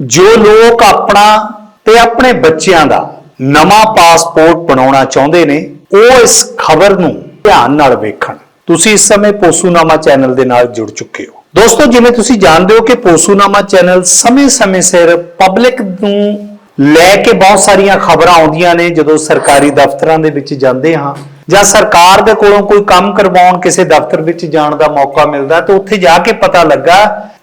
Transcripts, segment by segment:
ਜੋ ਲੋਕ ਆਪਣਾ ਤੇ ਆਪਣੇ ਬੱਚਿਆਂ ਦਾ ਨਵਾਂ ਪਾਸਪੋਰਟ ਬਣਾਉਣਾ ਚਾਹੁੰਦੇ ਨੇ, ਉਹ ਇਸ ਖਬਰ ਨੂੰ ਧਿਆਨ ਨਾਲ ਵੇਖਣ। ਤੁਸੀਂ ਇਸ ਸਮੇਂ ਪੋਸੂਨਾਮਾ ਚੈਨਲ ਦੇ ਨਾਲ ਜੁੜ ਚੁੱਕੇ ਹੋ। ਦੋਸਤੋ, ਜਿਵੇਂ ਤੁਸੀਂ ਜਾਣਦੇ ਹੋ ਕਿ ਪੋਸੂਨਾਮਾ ਚੈਨਲ ਸਮੇਂ-ਸਮੇਂ ਸਿਰ ਪਬਲਿਕ ਨੂੰ ਲੈ ਕੇ ਬਹੁਤ ਸਾਰੀਆਂ ਖਬਰਾਂ ਆਉਂਦੀਆਂ ਨੇ, ਜਦੋਂ ਸਰਕਾਰੀ ਦਫ਼ਤਰਾਂ ਦੇ ਵਿੱਚ ਜਾਂਦੇ ਹਾਂ। ਜਾਂ ਸਰਕਾਰ ਦੇ ਕੋਲੋਂ ਕੋਈ ਕੰਮ ਕਰਵਾਉਣ ਕਿਸੇ ਦਫ਼ਤਰ ਵਿੱਚ ਜਾਣ ਦਾ ਮੌਕਾ ਮਿਲਦਾ ਤਾਂ ਉੱਥੇ ਜਾ ਕੇ ਪਤਾ ਲੱਗਾ,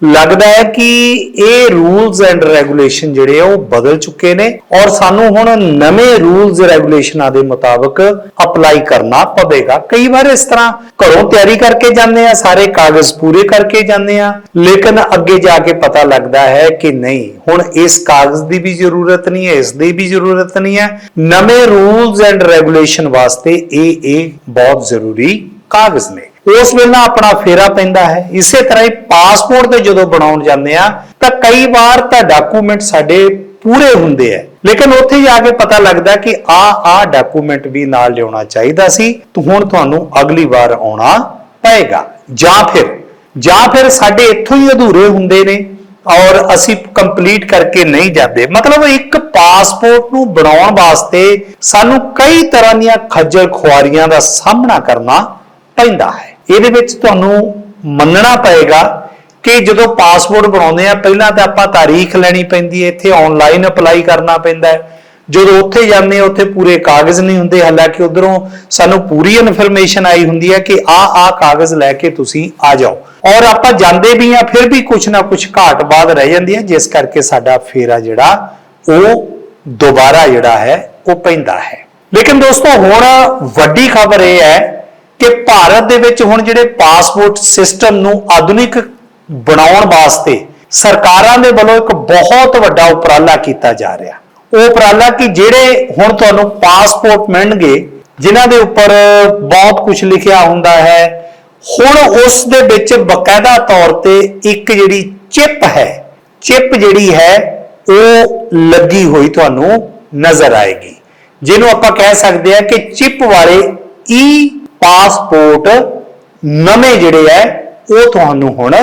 ਲੱਗਦਾ ਹੈ ਕਿ ਇਹ ਰੂਲਸ ਐਂਡ ਰੈਗੂਲੇਸ਼ਨ ਜਿਹੜੇ ਆ ਉਹ ਬਦਲ ਚੁੱਕੇ ਨੇ ਔਰ ਸਾਨੂੰ ਹੁਣ ਨਵੇਂ ਰੂਲਸ ਰੈਗੂਲੇਸ਼ਨਾਂ ਦੇ ਮੁਤਾਬਕ ਅਪਲਾਈ ਕਰਨਾ ਪਵੇਗਾ। ਕਈ ਵਾਰ ਇਸ ਤਰ੍ਹਾਂ ਘਰੋਂ ਤਿਆਰੀ ਕਰਕੇ ਜਾਂਦੇ ਆ ਸਾਰੇ ਕਾਗਜ਼ ਪੂਰੇ ਕਰਕੇ ਜਾਂਦੇ ਆ ਲੇਕਿਨ ਅੱਗੇ ਜਾ ਕੇ ਪਤਾ ਲੱਗਦਾ ਹੈ ਕਿ ਨਹੀਂ, ਹੁਣ ਇਸ ਕਾਗਜ਼ ਦੀ ਵੀ ਜ਼ਰੂਰਤ ਨਹੀਂ ਹੈ, ਇਸ ਦੀ ਵੀ ਜ਼ਰੂਰਤ ਨਹੀਂ ਹੈ। ਨਵੇਂ ਰੂਲਸ ਐਂਡ ਰੈਗੂਲੇਸ਼ਨ ਵਾਸਤੇ ਇਹ ਇਹ ਬਹੁਤ ਜ਼ਰੂਰੀ ਕਾਗਜ਼ ਨੇ। ਉਸ ਵੇਲੇ ਆਪਣਾ ਫੇਰਾ ਪੈਂਦਾ ਹੈ। ਇਸੇ ਤਰ੍ਹਾਂ ਹੀ ਪਾਸਪੋਰਟ ਤੇ ਜਦੋਂ ਬਣਾਉਣ ਜਾਂਦੇ ਆ ਤਾਂ ਕਈ ਵਾਰ ਤਾਂ ਡਾਕੂਮੈਂਟ ਸਾਡੇ ਪੂਰੇ ਹੁੰਦੇ ਆ ਲੇਕਿਨ ਉੱਥੇ ਜਾ ਕੇ ਪਤਾ ਲੱਗਦਾ ਕਿ ਆ ਆ ਡਾਕੂਮੈਂਟ ਵੀ ਨਾਲ ਲਿਆਉਣਾ ਚਾਹੀਦਾ ਸੀ। ਤਾਂ ਹੁਣ ਤੁਹਾਨੂੰ ਅਗਲੀ ਵਾਰ ਆਉਣਾ ਪਏਗਾ। ਜਾਂ ਫਿਰ ਜਾਂ ਫਿਰ ਸਾਡੇ ਇੱਥੋਂ ਹੀ ਅਧੂਰੇ ਹੁੰਦੇ ਨੇ। ਔਰ ਅਸੀਂ ਕੰਪਲੀਟ ਕਰਕੇ ਨਹੀਂ ਜਾਂਦੇ। ਮਤਲਬ ਇੱਕ ਪਾਸਪੋਰਟ ਨੂੰ ਬਣਾਉਣ ਵਾਸਤੇ ਸਾਨੂੰ ਕਈ ਤਰ੍ਹਾਂ ਦੀਆਂ ਖੱਜਲ ਖੁਆਰੀਆਂ ਦਾ ਸਾਹਮਣਾ ਕਰਨਾ ਪੈਂਦਾ ਹੈ। ਇਹਦੇ ਵਿੱਚ ਤੁਹਾਨੂੰ ਮੰਨਣਾ ਪਏਗਾ ਕਿ ਜਦੋਂ ਪਾਸਪੋਰਟ ਬਣਾਉਂਦੇ ਆ, ਪਹਿਲਾਂ ਤਾਂ ਆਪਾਂ ਤਾਰੀਖ ਲੈਣੀ ਪੈਂਦੀ ਹੈ, ਇੱਥੇ ਆਨਲਾਈਨ ਅਪਲਾਈ ਕਰਨਾ ਪੈਂਦਾ ਹੈ। ਜਦੋਂ ਉੱਥੇ ਜਾਂਦੇ ਆ ਉੱਥੇ ਪੂਰੇ ਕਾਗਜ਼ ਨਹੀਂ ਹੁੰਦੇ। ਹਾਲਾਂਕਿ ਉਧਰੋਂ ਸਾਨੂੰ ਪੂਰੀ ਇਨਫੋਰਮੇਸ਼ਨ ਆਈ ਹੁੰਦੀ ਹੈ ਕਿ ਆ ਆ ਕਾਗਜ਼ ਲੈ ਕੇ ਤੁਸੀਂ ਆ ਜਾਓ। ਔਰ ਆਪਾਂ ਜਾਂਦੇ ਵੀ ਆ ਫਿਰ ਵੀ ਕੁਝ ਨਾ ਕੁਝ ਘਾਟ ਬਾਅਦ ਰਹਿ ਜਾਂਦੀ ਹੈ, ਜਿਸ ਕਰਕੇ ਸਾਡਾ ਫੇਰਾ ਜਿਹੜਾ, ਉਹ ਦੁਬਾਰਾ ਜਿਹੜਾ ਹੈ, ਉਹ ਪੈਂਦਾ ਹੈ। ਲੇਕਿਨ ਦੋਸਤੋ, ਹੁਣ ਵੱਡੀ ਖਬਰ ਇਹ ਹੈ ਕਿ ਭਾਰਤ ਦੇ ਵਿੱਚ ਹੁਣ ਜਿਹੜੇ ਪਾਸਪੋਰਟ ਸਿਸਟਮ ਨੂੰ ਆਧੁਨਿਕ ਬਣਾਉਣ ਵਾਸਤੇ ਸਰਕਾਰਾਂ ਦੇ ਵੱਲੋਂ ਇੱਕ ਬਹੁਤ ਵੱਡਾ ਉਪਰਾਲਾ ਕੀਤਾ ਜਾ ਰਿਹਾ। ਉਹ ਉਪਰਾਲਾ ਕਿ ਜਿਹੜੇ ਹੁਣ ਤੁਹਾਨੂੰ ਪਾਸਪੋਰਟ ਮਿਲਣਗੇ, ਜਿਨ੍ਹਾਂ ਦੇ ਉੱਪਰ ਬਹੁਤ ਕੁਝ ਲਿਖਿਆ ਹੁੰਦਾ ਹੈ, ਹੁਣ ਉਸ ਦੇ ਵਿੱਚ ਬਕਾਇਦਾ ਤੌਰ ਤੇ ਇੱਕ ਜਿਹੜੀ ਚਿਪ ਹੈ, ਚਿਪ ਜਿਹੜੀ ਹੈ, ਉਹ ਲੱਗੀ ਹੋਈ ਤੁਹਾਨੂੰ ਨਜ਼ਰ ਆਏਗੀ। ਜਿਹਨੂੰ ਆਪਾਂ ਕਹਿ ਸਕਦੇ ਹਾਂ ਕਿ ਚਿਪ ਵਾਲੇ ਈ ਪਾਸਪੋਰਟ ਨਵੇਂ ਜਿਹੜੇ ਹੈ, ਉਹ ਤੁਹਾਨੂੰ ਹੁਣ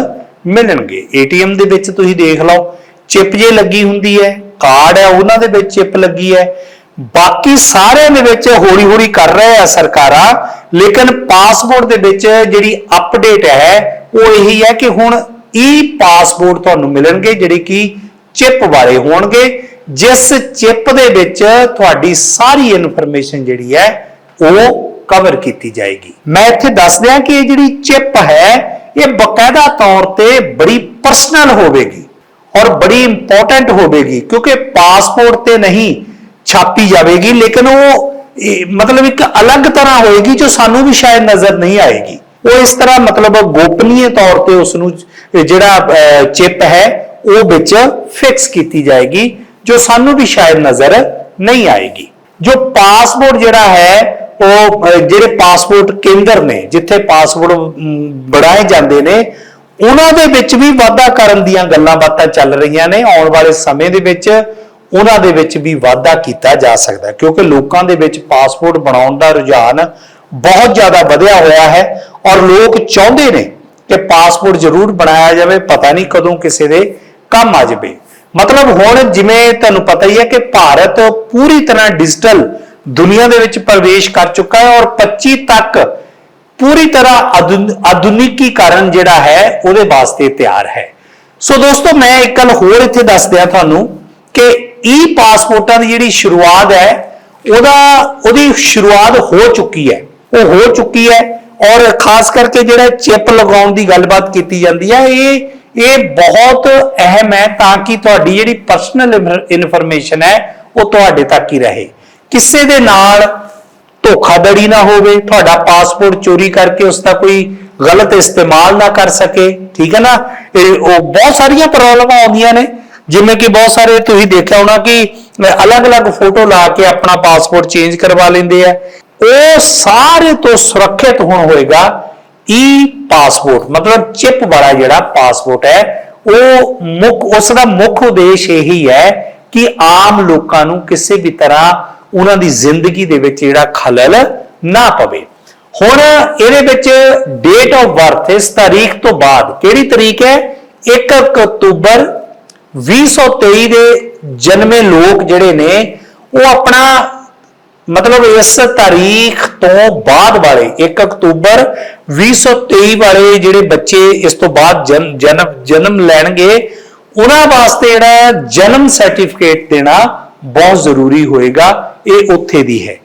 ਮਿਲਣਗੇ। ਏਟੀਐਮ ਦੇ ਵਿੱਚ ਤੁਸੀਂ ਦੇਖ ਲਓ, ਚਿਪ ਜੇ ਲੱਗੀ ਹੁੰਦੀ ਹੈ ਕਾਰਡ ਹੈ, ਉਹਨਾਂ ਦੇ ਵਿੱਚ ਚਿਪ ਲੱਗੀ ਹੈ। ਬਾਕੀ ਸਾਰਿਆਂ ਦੇ ਵਿੱਚ ਹੌਲੀ ਹੌਲੀ ਕਰ ਰਹੇ ਆ ਸਰਕਾਰਾਂ, ਲੇਕਿਨ ਪਾਸਪੋਰਟ ਦੇ ਵਿੱਚ ਜਿਹੜੀ ਅਪਡੇਟ ਹੈ, ਉਹ ਇਹੀ ਹੈ ਕਿ ਹੁਣ ਈ ਪਾਸਪੋਰਟ ਤੁਹਾਨੂੰ ਮਿਲਣਗੇ, ਜਿਹੜੇ ਕਿ ਚਿਪ ਵਾਲੇ ਹੋਣਗੇ। ਜਿਸ ਚਿਪ ਦੇ ਵਿੱਚ ਤੁਹਾਡੀ ਸਾਰੀ ਇਨਫੋਰਮੇਸ਼ਨ ਜਿਹੜੀ ਹੈ, ਉਹ ਕਵਰ ਕੀਤੀ ਜਾਏਗੀ। ਮੈਂ ਇੱਥੇ ਦੱਸ ਦਿਆਂ ਕਿ ਇਹ ਜਿਹੜੀ ਚਿਪ ਹੈ, ਇਹ ਬਕਾਇਦਾ ਤੌਰ ਤੇ ਬੜੀ ਪਰਸਨਲ ਹੋਵੇਗੀ। ਔਰ ਬੜੀ ਇੰਪੋਰਟੈਂਟ ਹੋਵੇਗੀ, ਕਿਉਂਕਿ ਪਾਸਪੋਰਟ ਤੇ ਨਹੀਂ ਛਾਪੀ ਜਾਵੇਗੀ, ਲੇਕਿਨ ਉਹ ਮਤਲਬ ਇੱਕ ਅਲੱਗ ਤਰ੍ਹਾਂ ਹੋਏਗੀ ਜੋ ਸਾਨੂੰ ਵੀ ਸ਼ਾਇਦ ਨਜ਼ਰ ਨਹੀਂ ਆਏਗੀ। ਉਹ ਇਸ ਤਰ੍ਹਾਂ ਮਤਲਬ ਗੋਪਨੀय ਤੌਰ ਤੇ ਉਸ ਨੂੰ ਜਿਹੜਾ ਚਿਪ ਹੈ, ਉਹ ਵਿੱਚ ਫਿਕਸ ਕੀਤੀ ਜਾਏਗੀ, ਜੋ ਸਾਨੂੰ ਵੀ ਸ਼ਾਇਦ ਨਜ਼ਰ ਨਹੀਂ ਆਏਗੀ। ਜੋ ਪਾਸਪੋਰਟ ਜਿਹੜਾ ਹੈ, ਉਹ ਜਿਹੜੇ ਪਾਸਪੋਰਟ ਕੇਂਦਰ ਨੇ, ਜਿੱਥੇ ਪਾਸਪੋਰਟ ਬਣਾਏ ਜਾਂਦੇ ਨੇ ਉਹਨਾਂ ਦੇ ਵਿੱਚ ਵੀ ਵਾਧਾ ਕਰਨ ਦੀਆਂ ਗੱਲਾਂ ਬਾਤਾਂ ਚੱਲ ਰਹੀਆਂ ਨੇ। ਆਉਣ ਵਾਲੇ ਸਮੇਂ ਦੇ ਵਿੱਚ ਉਹਨਾਂ ਦੇ ਵਿੱਚ ਵੀ ਵਾਧਾ ਕੀਤਾ ਜਾ ਸਕਦਾ ਕਿਉਂਕਿ ਲੋਕਾਂ ਦੇ ਵਿੱਚ ਪਾਸਪੋਰਟ ਬਣਾਉਣ ਦਾ ਰੁਝਾਨ ਬਹੁਤ ਜ਼ਿਆਦਾ ਵਧਿਆ ਹੋਇਆ ਹੈ ਔਰ ਲੋਕ ਚਾਹੁੰਦੇ ਨੇ ਕਿ ਪਾਸਪੋਰਟ ਜ਼ਰੂਰ ਬਣਾਇਆ ਜਾਵੇ, ਪਤਾ ਨਹੀਂ ਕਦੋਂ ਕਿਸੇ ਦੇ ਕੰਮ ਆ ਜਾਵੇ। ਮਤਲਬ ਹੁਣ ਜਿਵੇਂ ਤੁਹਾਨੂੰ ਪਤਾ ਹੀ ਹੈ ਕਿ ਭਾਰਤ ਪੂਰੀ ਤਰ੍ਹਾਂ ਡਿਜੀਟਲ ਦੁਨੀਆ ਦੇ ਵਿੱਚ ਪ੍ਰਵੇਸ਼ ਕਰ ਚੁੱਕਾ ਹੈ ਔਰ 25 ਤੱਕ ਪੂਰੀ ਤਰ੍ਹਾਂ ਆਧੁਨਿਕੀਕਰਨ ਜਿਹੜਾ ਹੈ, ਉਹਦੇ ਵਾਸਤੇ ਤਿਆਰ ਹੈ। ਸੋ ਦੋਸਤੋ, ਮੈਂ ਇੱਕ ਗੱਲ ਹੋਰ ਇੱਥੇ ਦੱਸ ਦਿਆਂ ਤੁਹਾਨੂੰ ਕਿ ਈ ਪਾਸਪੋਰਟਾਂ ਦੀ ਜਿਹੜੀ ਸ਼ੁਰੂਆਤ ਹੈ, ਉਹਦਾ, ਉਹਦੀ ਸ਼ੁਰੂਆਤ ਹੋ ਚੁੱਕੀ ਹੈ। ਉਹ ਹੋ ਚੁੱਕੀ ਹੈ ਔਰ ਖਾਸ ਕਰਕੇ ਜਿਹੜਾ ਚਿਪ ਲਗਾਉਣ ਦੀ ਗੱਲਬਾਤ ਕੀਤੀ ਜਾਂਦੀ ਹੈ, ਇਹ ਇਹ ਬਹੁਤ ਅਹਿਮ ਹੈ ਤਾਂ ਕਿ ਤੁਹਾਡੀ ਜਿਹੜੀ ਪਰਸਨਲ ਇਨਫੋਰਮੇਸ਼ਨ ਹੈ, ਉਹ ਤੁਹਾਡੇ ਤੱਕ ਹੀ ਰਹੇ। ਕਿਸੇ ਦੇ ਨਾਲ ਧੋਖਾਧੜੀ ਨਾ ਹੋਵੇ, ਤੁਹਾਡਾ ਪਾਸਪੋਰਟ ਚੋਰੀ ਕਰਕੇ ਉਸ ਦਾ ਕੋਈ ਗਲਤ ਇਸਤੇਮਾਲ ਨਾ ਕਰ ਸਕੇ, ਠੀਕ ਹੈ ਨਾ? ਇਹ ਉਹ ਬਹੁਤ ਸਾਰੀਆਂ ਪ੍ਰੋਬਲਮਾਂ ਆਉਂਦੀਆਂ ਨੇ, ਜਿਵੇਂ ਕਿ ਬਹੁਤ ਸਾਰੇ ਤੁਸੀਂ ਦੇਖਿਆ ਹੋਣਾ ਕਿ ਅਲੱਗ-ਅਲੱਗ ਫੋਟੋ ਲਾ ਕੇ ਆਪਣਾ ਪਾਸਪੋਰਟ ਚੇਂਜ ਕਰਵਾ ਲੈਂਦੇ ਆ। ਉਹ ਸਾਰੇ ਤੋਂ ਸੁਰੱਖਿਅਤ ਹੁਣ ਹੋਏਗਾ ਈ ਪਾਸਪੋਰਟ ਮਤਲਬ ਚਿਪ ਵਾਲਾ ਜਿਹੜਾ ਪਾਸਪੋਰਟ ਹੈ, ਉਹ ਮੁੱਖ, ਉਸ ਦਾ ਮੁੱਖ ਉਦੇਸ਼ ਇਹੀ ਹੈ ਕਿ ਆਮ ਲੋਕਾਂ ਨੂੰ ਕਿਸੇ ਵੀ ਤਰ੍ਹਾਂ ਉਹਨਾਂ ਦੀ ਜ਼ਿੰਦਗੀ ਦੇ ਵਿੱਚ ਜਿਹੜਾ ਖਲਲ ਨਾ ਪਵੇ। ਹੁਣ ਇਹਦੇ ਵਿੱਚ ਡੇਟ ਆਫ ਬਰਥ ਇਸ ਤਾਰੀਖ ਤੋਂ ਬਾਅਦ ਕਿਹੜੀ ਤਾਰੀਖ ਹੈ? 1 ਅਕਤੂਬਰ 2023 ਦੇ ਜਨਮੇ ਲੋਕ ਜਿਹੜੇ ਨੇ, ਉਹ ਆਪਣਾ ਮਤਲਬ ਇਸ ਤਾਰੀਖ ਤੋਂ ਬਾਅਦ ਵਾਲੇ 1 ਅਕਤੂਬਰ 2023 ਵਾਲੇ ਜਿਹੜੇ ਬੱਚੇ ਇਸ ਤੋਂ ਬਾਅਦ ਜਨ- ਜਨਮ ਜਨਮ ਲੈਣਗੇ, ਉਹਨਾਂ ਵਾਸਤੇ ਜਿਹੜਾ ਜਨਮ ਸਰਟੀਫਿਕੇਟ ਦੇਣਾ ਬਹੁਤ ਜ਼ਰੂਰੀ ਹੋਏਗਾ, ਇਹ ਉੱਥੇ ਦੀ ਹੈ।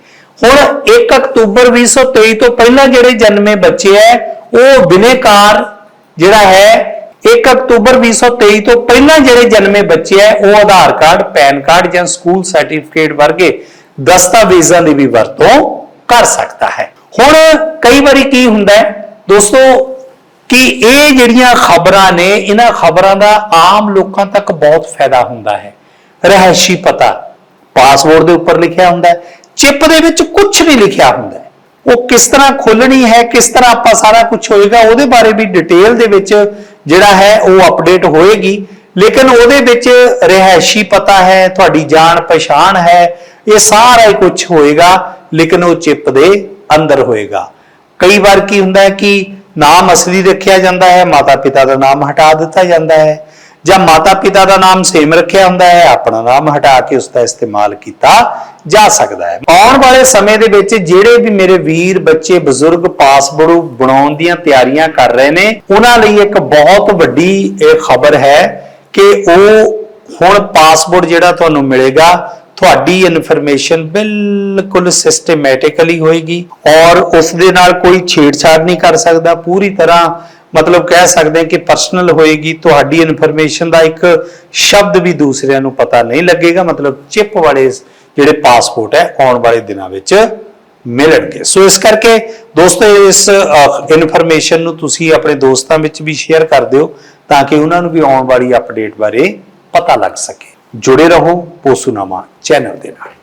ਹੁਣ 1 ਅਕਤੂਬਰ 2023 ਤੋਂ ਪਹਿਲਾਂ ਜਿਹੜੇ ਜਨਮੇ ਬੱਚੇ ਹੈ, ਉਹ ਬਿਨੇਕਾਰ ਜਿਹੜਾ ਹੈ 1 ਅਕਤੂਬਰ 2023 ਤੋਂ ਪਹਿਲਾਂ ਜਿਹੜੇ ਜਨਮੇ ਬੱਚੇ ਹੈ, ਉਹ ਆਧਾਰ ਕਾਰਡ, ਪੈਨ ਕਾਰਡ ਜਾਂ ਸਕੂਲ ਸਰਟੀਫਿਕੇਟ ਵਰਗੇ ਦਸਤਾਵੇਜ਼ਾਂ ਦੀ ਵੀ ਵਰਤੋਂ ਕਰ ਸਕਦਾ ਹੈ। ਹੁਣ ਕਈ ਵਾਰੀ ਕੀ ਹੁੰਦਾ ਹੈ, ਦੋਸਤੋ, ਕਿ ਇਹ ਜਿਹੜੀਆਂ ਖਬਰਾਂ ਨੇ, ਇਹਨਾਂ ਖਬਰਾਂ ਦਾ ਆਮ ਲੋਕਾਂ ਤੱਕ ਬਹੁਤ ਫਾਇਦਾ ਹੁੰਦਾ ਹੈ। ਰਹਿਸ਼ੀ ਪਤਾ। ਪਾਸਵਰਡ ਦੇ ਉੱਪਰ ਲਿਖਿਆ ਹੁੰਦਾ ਹੈ। ਚਿਪ ਦੇ ਵਿੱਚ ਕੁਝ ਨਹੀਂ ਲਿਖਿਆ ਹੁੰਦਾ ਉਹ ਕਿਸ ਤਰ੍ਹਾਂ ਖੋਲਣੀ ਹੈ, ਕਿਸ ਤਰ੍ਹਾਂ ਆਪਾਂ ਸਾਰਾ ਕੁਝ ਹੋਏਗਾ, ਉਹਦੇ ਬਾਰੇ ਵੀ ਡਿਟੇਲ ਦੇ ਵਿੱਚ ਜਿਹੜਾ ਹੈ, ਉਹ ਅਪਡੇਟ ਹੋਏਗੀ। ਲੇਕਿਨ ਉਹਦੇ ਵਿੱਚ ਰਹਿਸ਼ੀ ਪਤਾ ਹੈ, ਤੁਹਾਡੀ ਜਾਣ ਪਛਾਣ ਹੈ, ਇਹ ਸਾਰਾ ਹੀ ਕੁਝ ਹੋਏਗਾ, ਲੇਕਿਨ ਉਹ ਚਿਪ ਦੇ ਅੰਦਰ ਹੋਏਗਾ। ਕਈ ਵਾਰ ਕੀ ਹੁੰਦਾ ਹੈ ਕਿ ਨਾਮ ਅਸਲੀ ਰੱਖਿਆ ਜਾਂਦਾ ਹੈ ਮਾਤਾ ਪਿਤਾ ਦਾ ਨਾਮ ਹਟਾ ਦਿੱਤਾ ਜਾਂਦਾ ਹੈ। ਜਾਂ ਮਾਤਾ ਪਿਤਾ ਦਾ ਨਾਮ ਸੇਮ ਰੱਖਿਆ ਹੁੰਦਾ ਹੈ, ਆਪਣਾ ਨਾਮ ਹਟਾ ਕੇ ਉਸ ਦਾ ਇਸਤੇਮਾਲ ਕੀਤਾ ਜਾ ਸਕਦਾ ਹੈ। ਆਉਣ ਵਾਲੇ ਸਮੇਂ ਦੇ ਵਿੱਚ ਜਿਹੜੇ ਵੀ ਮੇਰੇ ਵੀਰ, ਬੱਚੇ, ਬਜ਼ੁਰਗ ਪਾਸਪੋਰਟ ਬਣਾਉਣ ਦੀਆਂ ਤਿਆਰੀਆਂ ਕਰ ਰਹੇ ਨੇ, ਉਹਨਾਂ ਲਈ ਇੱਕ ਬਹੁਤ ਵੱਡੀ ਇਹ ਖਬਰ ਹੈ ਕਿ ਉਹ ਹੁਣ ਪਾਸਪੋਰਟ ਜਿਹੜਾ ਤੁਹਾਨੂੰ ਮਿਲੇਗਾ, ਤੁਹਾਡੀ ਇਨਫੋਰਮੇਸ਼ਨ ਬਿਲਕੁਲ ਸਿਸਟਮੈਟਿਕਲੀ ਹੋਏਗੀ ਔਰ ਉਸ ਦੇ ਨਾਲ ਕੋਈ ਛੇੜਛਾੜ ਨਹੀਂ ਕਰ ਸਕਦਾ। ਪੂਰੀ ਤਰ੍ਹਾਂ ਮਤਲਬ ਕਹਿ ਸਕਦੇ ਹਾਂ ਕਿ ਪਰਸਨਲ ਹੋਏਗੀ, ਤੁਹਾਡੀ ਇਨਫੋਰਮੇਸ਼ਨ ਦਾ ਇੱਕ ਸ਼ਬਦ ਵੀ ਦੂਸਰਿਆਂ ਨੂੰ ਪਤਾ ਨਹੀਂ ਲੱਗੇਗਾ, ਮਤਲਬ ਚਿਪ ਵਾਲੇ ਜਿਹੜੇ ਪਾਸਪੋਰਟ ਹੈ, ਆਉਣ ਵਾਲੇ ਦਿਨਾਂ ਵਿੱਚ ਮਿਲਣਗੇ। ਸੋ ਇਸ ਕਰਕੇ ਦੋਸਤੋ, ਇਸ ਇਨਫੋਰਮੇਸ਼ਨ ਨੂੰ ਤੁਸੀਂ ਆਪਣੇ ਦੋਸਤਾਂ ਵਿੱਚ ਵੀ ਸ਼ੇਅਰ ਕਰ ਦਿਓ ਤਾਂ ਕਿ ਉਹਨਾਂ ਨੂੰ ਵੀ ਆਉਣ ਵਾਲੀ ਅਪਡੇਟ ਬਾਰੇ ਪਤਾ ਲੱਗ ਸਕੇ। ਜੁੜੇ ਰਹੋ ਪੋਸੂਨਾਮਾ ਚੈਨਲ ਦੇ ਨਾਲ।